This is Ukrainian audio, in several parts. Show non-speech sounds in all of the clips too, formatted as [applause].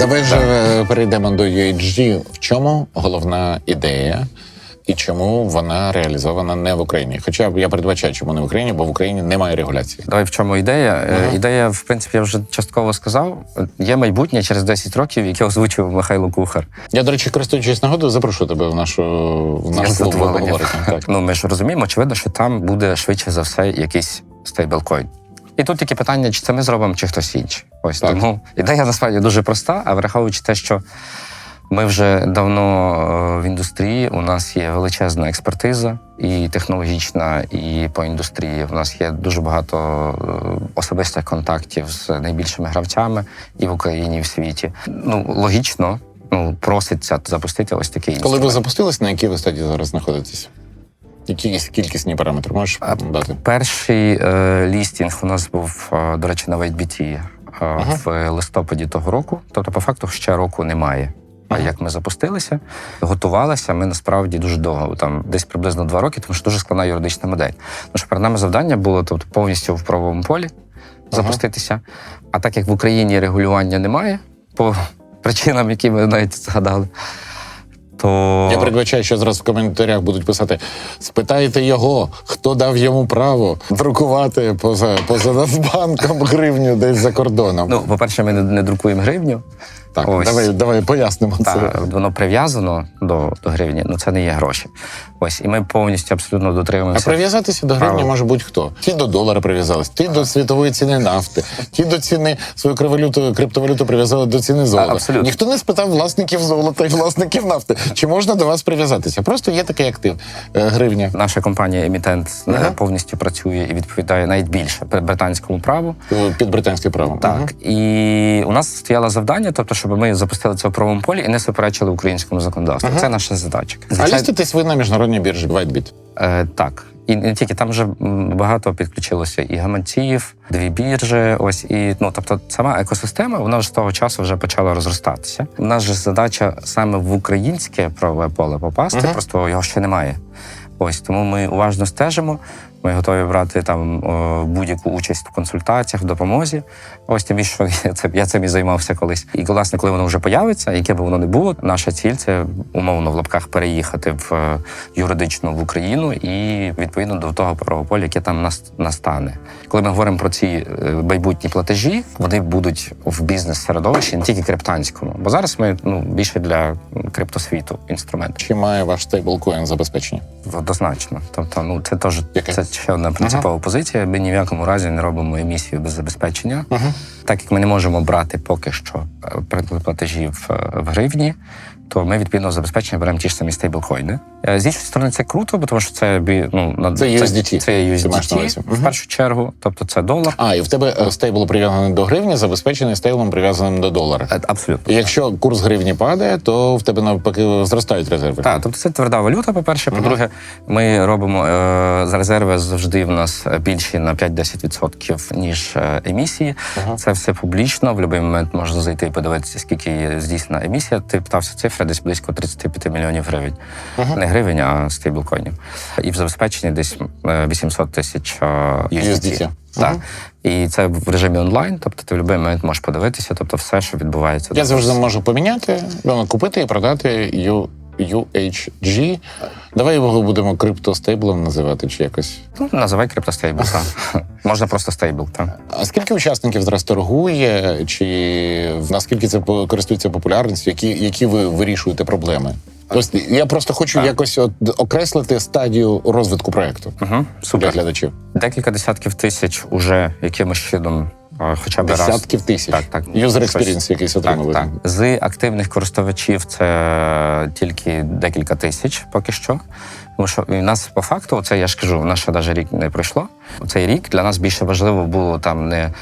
Давай же е, перейдемо до UHG. В чому головна ідея і чому вона реалізована не в Україні? Хоча я передбачаю, чому не в Україні, бо в Україні немає регуляції. Давай в чому ідея? Е, Ага. Ідея, в принципі, я вже частково сказав. Є майбутнє через 10 років, яке озвучив Михайло Кухар. Я, до речі, користуючись нагодою, запрошую тебе в нашу в наш Я клуб Так. Ну ми ж розуміємо, очевидно, що там буде швидше за все якийсь стейблкоін. І тут тільки питання, чи це ми зробимо, чи хтось інший. Ось Так. тому ідея насправді дуже проста, а враховуючи те, що ми вже давно е, в індустрії, у нас є величезна експертиза і технологічна, і по індустрії. У нас є дуже багато е, особистих контактів з найбільшими гравцями і в Україні, і в світі. Ну логічно, ну проситься запустити ось такий Коли ви інструмент. запустились, на якій ви стадії зараз знаходитесь? Якісь кількісні параметри можеш А, дати? Перший е, лістінг у нас був, е, до речі, на WhiteBT е, Ага. в листопаді того року. Тобто, по факту, ще року немає. А як ми запустилися, готувалися ми насправді дуже довго, там десь приблизно два роки, тому що дуже складна юридична модель. Тому що перед нами завдання було тобто, повністю в правовому полі запуститися. А так як в Україні регулювання немає, по причинам, які ми навіть згадали, то Я передбачаю, що зараз в коментарях будуть писати: спитайте його, хто дав йому право друкувати поза, поза Нацбанком гривню десь за кордоном. ну, по-перше, ми не, не друкуємо гривню. Так, ось. давай, давай пояснимо це. Воно прив'язано до, до гривні, ну це не є гроші. Ось, і ми повністю абсолютно дотримуємося. А прив'язатися до гривні Право. може будь-хто. Ті до долара прив'язались, ті до світової ціни нафти, ті до ціни свою криптовалюту, криптовалюту прив'язали до ціни золота. абсолютно. Ніхто не спитав власників золота і власників нафти, чи можна до вас прив'язатися. Просто є такий актив е, гривня. Наша компанія емітент Ага. повністю працює і відповідає навіть більше британському праву. е, Під британським правом. Так Мгм. і у нас стояло завдання, тобто, щоб ми запустили це в правовому полі і не суперечили українському законодавству. Ага. Це наша задача. А ліститесь ви на міжнародній біржі WhiteBit. Е, так. І не тільки там вже багато підключилося і гаманців, дві біржі. Ось і ну тобто сама екосистема вона ж з того часу вже почала розростатися. У нас же задача саме в українське правове поле попасти, Мгм. просто його ще немає. Ось тому ми уважно стежимо. Ми готові брати там будь-яку участь в консультаціях, в допомозі. Ось тим більше, що я це я цим і займався колись. І власне, коли воно вже появиться, яке б воно не було, наша ціль це умовно в лапках переїхати в е, юридично в Україну і відповідно до того правополя, яке там нас настане. Коли ми говоримо про ці е, майбутні платежі, вони будуть в бізнес-середовищі, не тільки криптанському. Бо зараз ми ну більше для криптосвіту інструмент. Чи має ваш стейблкоін забезпечення? Однозначно. Тобто, ну це теж це ще одна принципова позиція. Ми ні в якому разі не робимо емісію без забезпечення. Угу. Так як ми не можемо брати поки що е, платежі в, е, в гривні, то ми відповідно забезпечення беремо ті ж самі стейблкоїни. Е, З іншої сторони, це круто, бо тому що це бі- ну на Це USDT. Це USDT в першу чергу, тобто це долар. А, і в тебе е, стейбл прив'язаний до гривні, забезпечений стейблом прив'язаним до долара. Е, Абсолютно. І якщо курс гривні падає, то в тебе навпаки зростають резерви. Так, тобто це тверда валюта, по-перше. По-друге, ми робимо е, за резерви завжди в нас більші на 5-10%, ніж емісії. Ага. Це все публічно. В будь-який момент можна зайти і подивитися, скільки є здійснена емісія. Ти питався цифри десь близько 35 мільйонів гривень. Ага. Не гривень, а стейблкоїнів. І в забезпеченні десь е, 800 тисяч е, USDT. Так. І це в режимі онлайн, тобто ти в будь-який момент можеш подивитися, тобто все, що відбувається. Я завжди можу поміняти, ну, купити і продати UHG. Давай його будемо криптостейблом називати чи якось. Ну, називай криптостейбл. так. [laughs] Можна просто стейбл. Так. А скільки учасників зараз торгує, чи наскільки це користується популярністю, які, які ви вирішуєте проблеми? Тобто я просто хочу Так. якось от окреслити стадію розвитку проекту Угу, для глядачів. Декілька десятків тисяч уже якимось чином, хоча б раз. Десятків тисяч. Так, так. User experience якийсь отримали. Так, так. З активних користувачів це тільки декілька тисяч поки що. Тому що у нас по факту, це я ж кажу, в нас ще навіть рік не пройшло. Цей рік для нас більше важливо було там не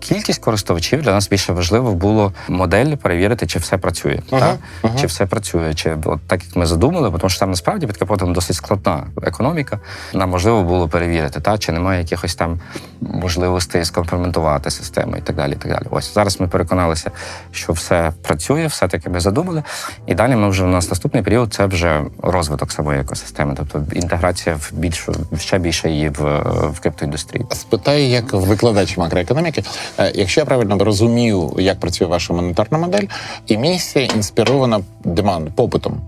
кількість користувачів, для нас більше важливо було модель перевірити, чи все працює. Ага, так? ага. Чи все працює, чи от так як ми задумали, тому що там насправді під капотом досить складна економіка. Нам можливо було перевірити, та чи немає якихось там можливостей скомпроментувати систему і так далі. І так далі. Ось зараз ми переконалися, що все працює, все таки ми задумали. І далі ми вже у нас наступний період це вже розвиток самої екосистеми, тобто інтеграція в більшу ще більше її в, в криптоіндустрії. Спитаю, як викладач макроекономіки. Е, Якщо я правильно розумію, як працює ваша монетарна модель, емісія інспірована деманд, попитом.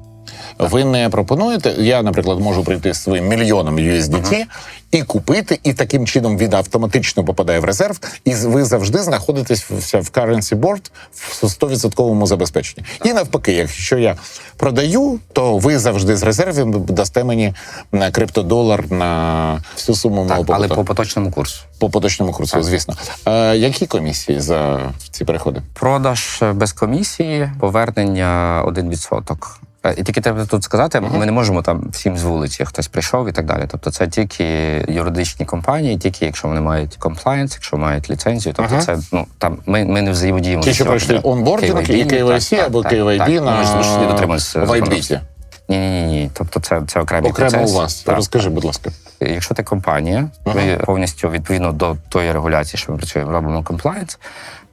Ви не пропонуєте. Я, наприклад, можу прийти з своїм мільйоном USDT і купити, і таким чином він автоматично попадає в резерв, і ви завжди знаходитесь в в currency board в 100% забезпеченні. І навпаки, якщо я продаю, то ви завжди з резервів дасте мені на криптодолар на всю суму мого Так, але по поточному курсу. По поточному курсу, звісно. Е, які комісії за ці переходи? Продаж е, без комісії, повернення 1%. Е, І тільки треба тут сказати, ми не можемо там всім з вулиці, хтось прийшов і так далі. Тобто це тільки юридичні компанії, тільки якщо вони мають комплаєнс, якщо мають ліцензію. Тобто Ага. це ну там ми, ми не взаємодіємо. Ті, що пройшли онбординг і KYC або KYB на дотримуємося Вайтбіті. Ні, ні, ні. Тобто це, це окремий Окремо процес. у вас. Так. Розкажи, будь ласка. Якщо ти компанія, ми повністю відповідно до тої регуляції, що ми працюємо, робимо комплайнс.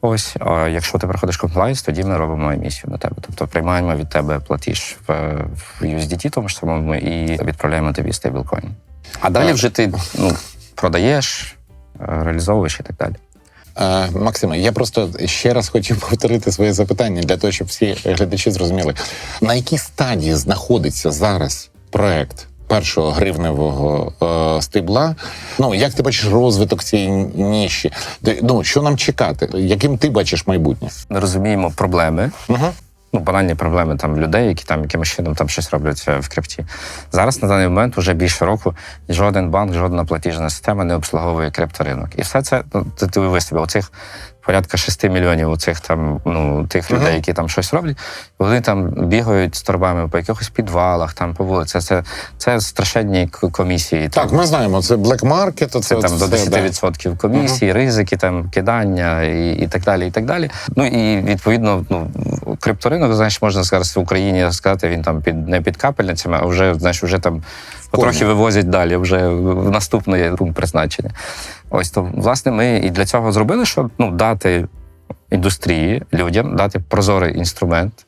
Ось, якщо ти проходиш комплайнс, тоді ми робимо емісію на тебе. Тобто приймаємо від тебе платіж в, в USDT, тому що самому і відправляємо тобі стейблкоін. А далі вже ти ну, продаєш, е, реалізовуєш і так далі. Е, Максиме, я просто ще раз хотів [laughs] повторити своє запитання для того, щоб всі глядачі зрозуміли, на якій стадії знаходиться зараз проект першого гривневого е, стебла. Ну як ти бачиш розвиток цієї ніші? Ну що нам чекати? Яким ти бачиш майбутнє? Ми розуміємо проблеми, Угу. ну, банальні проблеми там людей, які там якимось чином там щось роблять е, в крипті. Зараз на даний момент вже більше року жоден банк, жодна платіжна система не обслуговує крипторинок. І все це ну, ти, ти уяви собі, оцих порядка 6 мільйонів оцих там ну тих людей, які там щось роблять. Вони там бігають з торбами по якихось підвалах, там по вулиці. Це, це страшенні комісії. Так, ми знаємо, це black market, це, Це там до все, да. 10% комісії, ризики, там кидання і, і так далі. І так далі. Ну і відповідно, ну крипторинок, знаєш, можна зараз в Україні сказати, він там під не під капельницями, а вже знаєш, вже там потрохи вивозять далі, вже в наступний пункт призначення. Ось то власне ми і для цього зробили, щоб ну дати індустрії людям, дати прозорий інструмент,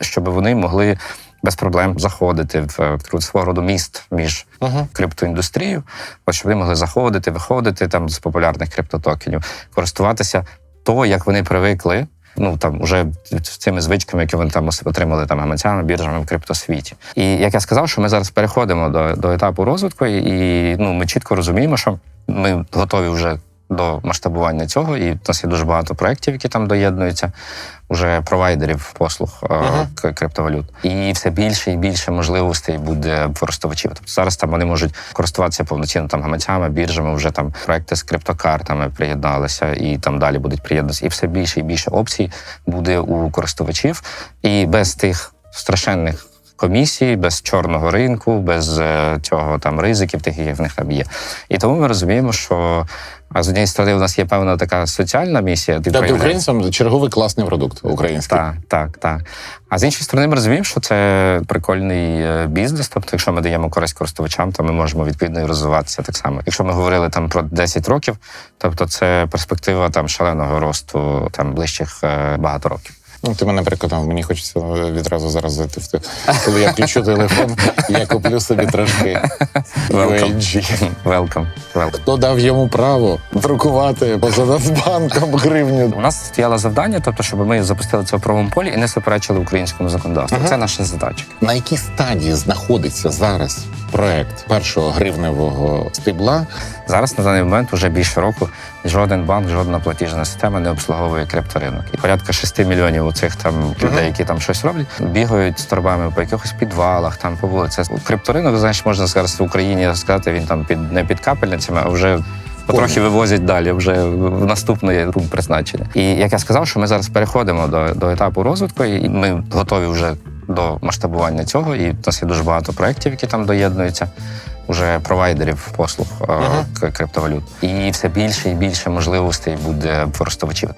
щоб вони могли. Без проблем заходити в такий свого роду міст між Ага. криптоіндустрію, ось щоб вони могли заходити, виходити там з популярних криптотокенів, користуватися то, як вони привикли. Ну там вже цими звичками, які вони там отримали там гаманцями, біржами в криптосвіті. І як я сказав, що ми зараз переходимо до, до етапу розвитку, і ну ми чітко розуміємо, що ми готові вже до масштабування цього, і в нас є дуже багато проєктів, які там доєднуються, уже провайдерів послуг е, Ага. криптовалют. І все більше і більше можливостей буде користувачів. Тобто зараз там вони можуть користуватися повноцінно там гаманцями, біржами, вже там проекти з криптокартами приєдналися, і там далі будуть приєднатися. І все більше і більше опцій буде у користувачів. І без тих страшенних. Комісій без чорного ринку, без е, цього там ризиків, тих, які в них там є. І тому ми розуміємо, що а з однієї сторони у нас є певна така соціальна місія. ти Дати проявляєш- українцям черговий класний продукт український. так, так, так. А з іншої сторони, ми розуміємо, що це прикольний е, бізнес. Тобто, якщо ми даємо користь користувачам, то ми можемо відповідно і розвиватися так само. Якщо ми говорили там про 10 років, тобто це перспектива там шаленого росту там ближчих е, багато років. Ну, ти мене переконав, мені хочеться відразу зараз зайти в те. Коли я включу телефон, [laughs] я куплю собі трошки Welcome. Welcome. Welcome. Хто дав йому право друкувати поза Нацбанком гривню? У нас стояло завдання, тобто, щоб ми запустили це в правому полі і не суперечили українському законодавству. Це наша задача. На якій стадії знаходиться зараз проект першого гривневого стебла? Зараз на даний момент вже більше року жоден банк, жодна платіжна система не обслуговує крипторинок. І порядка 6 мільйонів у цих там людей, які там щось роблять, бігають з торбами по якихось підвалах, там по вулиці. Крипторинок, знаєш, можна зараз в Україні сказати, він там під не під капельницями, а вже. Потрохи вивозять далі, вже в наступний пункт призначення. І як я сказав, що ми зараз переходимо до, до етапу розвитку, і ми готові вже до масштабування цього. І в нас є дуже багато проєктів, які там доєднуються уже провайдерів послуг е, Ага. к- криптовалют. І все більше і більше можливостей буде користувачів.